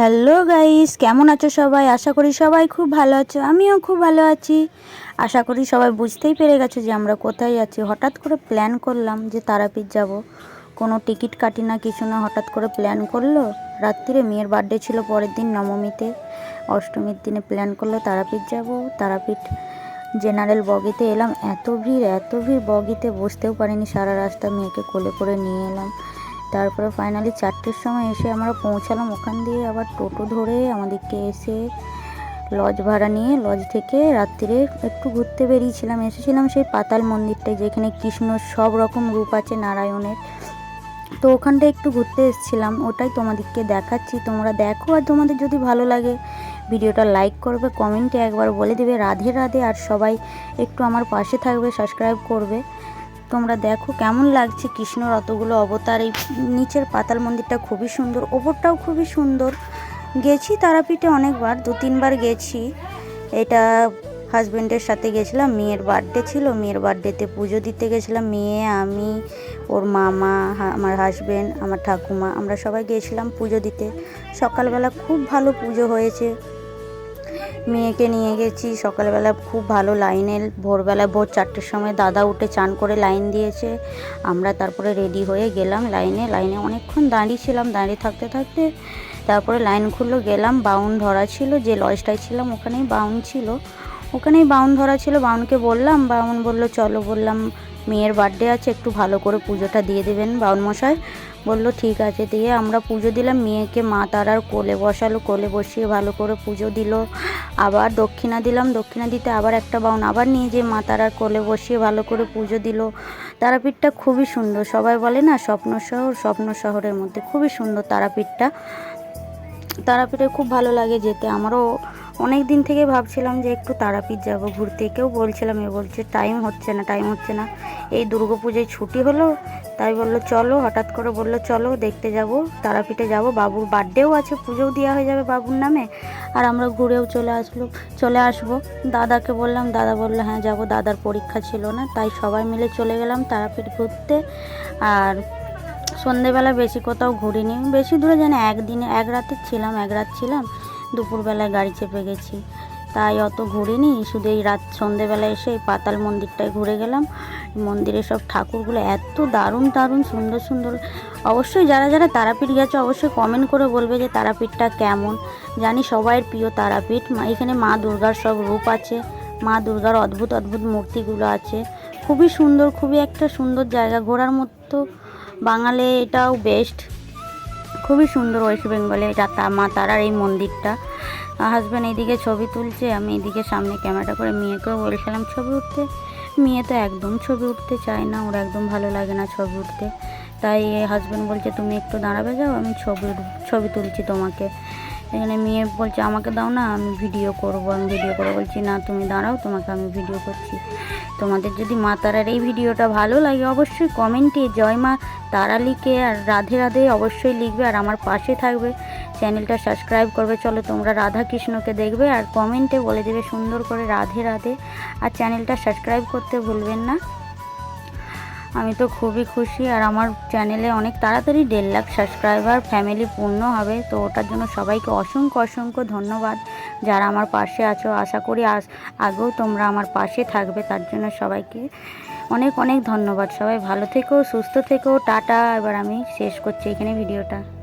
Hello guys, কেমন আছো সবাই? আশা করি সবাই খুব ভালো আছো, আমিও খুব ভালো আছি। আশা করি সবাই বুঝতেই পেরে গেছো যে আমরা কোথায় যাচ্ছি হঠাৎ করে প্ল্যান করলাম যে তারাপীঠ যাব। কোনো টিকিট কাটি না, কিছু না, হঠাৎ করে প্ল্যান করল। রাত্রিরে মেয়ের বার্থডে ছিল পরের দিন নবমীতে। অষ্টমীর দিনে প্ল্যান করল তারাপীঠ যাব। তারাপীঠ জেনারেল বগিতে এলাম। এত ভিড় এত ভিড় বগিতে বসতেও পারিনি। সারা রাস্তা মেয়েকে কোলে করে নিয়ে এলাম। তারপরে ফাইনালি চারটের সময় এসে আমরা পৌঁছালাম। ওখান দিয়ে আবার টোটো ধরে আমাদেরকে এসে লজ ভাড়া নিয়ে লজ থেকে রাত্রিরে একটু ঘুরতে বেরিয়েছিলাম। এসেছিলাম সেই পাতাল মন্দিরটায়, যেখানে কৃষ্ণর সব রকম রূপ আছে নারায়ণের। তো ওখানটা একটু ঘুরতে এসেছিলাম। ওটাই তোমাদেরকে দেখাচ্ছি। তোমরা দেখো আর তোমাদের যদি ভালো লাগে, ভিডিওটা লাইক করবে কমেন্টে একবার বলে দেবে। রাধে রাধে আর সবাই একটু আমার পাশে থাকবে সাবস্ক্রাইব করবে। তোমরা দেখো কেমন লাগছে কৃষ্ণর অতগুলো অবতার। এই নিচের পাতাল মন্দিরটা খুবই সুন্দর, ওপরটাও খুবই সুন্দর। গেছি তারাপীঠে অনেকবার, দু তিনবার গেছি। এটা হাজব্যান্ডের সাথে গেছিলাম, মেয়ের বার্থডে ছিল, মেয়ের বার্থডেতে পুজো দিতে গেছিলাম, মেয়ে, আমি, ওর মামা আমার হাজব্যান্ড আমার ঠাকুমা, আমরা সবাই গিয়েছিলাম পুজো দিতে। সকালবেলা খুব ভালো পুজো হয়েছে। মেয়েকে নিয়ে গেছি। সকালবেলা খুব ভালো লাইনে ভোরবেলা ভোর চারটের সময় দাদা উঠে চান করে লাইন দিয়েছে। আমরা তারপরে রেডি হয়ে গেলাম লাইনে। লাইনে অনেকক্ষণ দাঁড়িয়েছিলাম দাঁড়িয়ে থাকতে থাকতে তারপরে লাইন খুললো, গেলাম, বাউন ধরা ছিল, যে লজটায় ছিলাম ওখানেই বাউন ছিল। ওখানেই বাউন ধরা ছিল, বাউনকে বললাম, বাউন বলল, চলো, বললাম মেয়ের বার্থডে আছে, একটু ভালো করে পুজোটা দিয়ে দেবেন বাউন মশাই। বলল, ঠিক আছে। দিয়ে আমরা পুজো দিলাম, মেয়েকে মা তারার কোলে বসালো, কোলে বসিয়ে ভালো করে পুজো দিল। আবার দক্ষিণা দিলাম, দক্ষিণা দিতে আবার একটা বাউন আবার নিয়ে যে মা তারার কোলে বসিয়ে ভালো করে পুজো দিল। তারাপীঠটা খুবই সুন্দর, সবাই বলে না, স্বপ্ন শহর, স্বপ্ন শহরের মধ্যে। খুবই সুন্দর তারাপীঠটা। তারাপীঠে খুব ভালো লাগে যেতে, আমারও অনেক দিন থেকে ভাবছিলাম যে একটু তারাপীঠ যাব, ঘুরতে। কেউ বলছিলাম, এ বলছে টাইম হচ্ছে না টাইম হচ্ছে না। এই দুর্গাপুজোয় ছুটি হলো, তাই বলল, চলো। হঠাৎ করে বলল, চলো, দেখতে যাব, তারাপীঠে যাব। বাবুর বার্থডেও আছে, পুজোও দেওয়া হয়ে যাবে বাবুর নামে। আর আমরা ঘুরেও চলে আসলো, চলে আসব। দাদাকে বললাম, দাদা বলল হ্যাঁ যাব। দাদার পরীক্ষা ছিল না, তাই সবাই মিলে চলে গেলাম তারাপীঠ ঘুরতে। আর সন্ধেবেলা বেশি কোথাও ঘুরিনি। বেশি দূরে যেন একদিনে, এক রাতে ছিলাম, এক রাত ছিলাম। দুপুরবেলায় গাড়ি চেপে গেছি। তাই অত ঘুরিনি, শুধু এই রাত সন্ধেবেলা এসে এই পাতাল মন্দিরটায় ঘুরে গেলাম। মন্দিরের সব ঠাকুরগুলো এত দারুণ দারুণ সুন্দর সুন্দর। অবশ্যই যারা যারা তারাপীঠ গেছে, অবশ্যই কমেন্ট করে বলবে যে তারাপীঠটা কেমন। জানি সবাইয়ের প্রিয় তারাপীঠ। এখানে মা দুর্গার সব রূপ আছে, মা দুর্গার অদ্ভুত অদ্ভুত মূর্তিগুলো আছে। খুবই সুন্দর, খুবই একটা সুন্দর জায়গা। ঘোরার মতো বাঙালি এটাও বেস্ট খুবই সুন্দর ওয়েস্ট বেঙ্গলে এটা মা তারার এই মন্দিরটা। হাজব্যান্ড এইদিকে ছবি তুলছে, আমি এইদিকে সামনে ক্যামেরাটা করে মেয়েকেও বলেছিলাম, ছবি উঠতে? মেয়ে তো একদম ছবি উঠতে চায় না, ওর একদম ভালো লাগে না ছবি উঠতে। তাই হাজব্যান্ড বলছে, তুমি একটু দাঁড়াবে যাও, আমি ছবি ছবি তুলছি তোমাকে। এখানে মেয়ে বলছে, আমাকে দাও না, আমি ভিডিও করব, আমি ভিডিও করব। বলছি, না, তুমি দাঁড়াও, তোমাকে আমি ভিডিও করছি। তোমাদের যদি মা তারার এই ভিডিওটা ভালো লাগে, অবশ্যই কমেন্টে জয় মা তারা লিখে আর রাধে রাধে অবশ্যই লিখবে আর আমার পাশে থাকবে। চ্যানেলটা সাবস্ক্রাইব করবে। চলো তোমরা রাধা কৃষ্ণকে দেখবে আর কমেন্টে বলে দেবে সুন্দর করে রাধে রাধে। আর চ্যানেলটা সাবস্ক্রাইব করতে ভুলবেন না। আমি তো খুবই খুশি আর আমার চ্যানেলে অনেক তাড়াতাড়ি দেড় লাখ সাবস্ক্রাইবার ফ্যামিলি পূর্ণ হবে। তো ওটার জন্য সবাইকে অসংখ্য অসংখ্য ধন্যবাদ। যারা আমার পাশে আছো, আশা করি আস আগেও তোমরা আমার পাশে থাকবে। তার জন্য সবাইকে অনেক অনেক ধন্যবাদ। সবাই ভালো থেকো, সুস্থ থেকো। টাটা। এবার আমি শেষ করছি এখানে ভিডিওটা।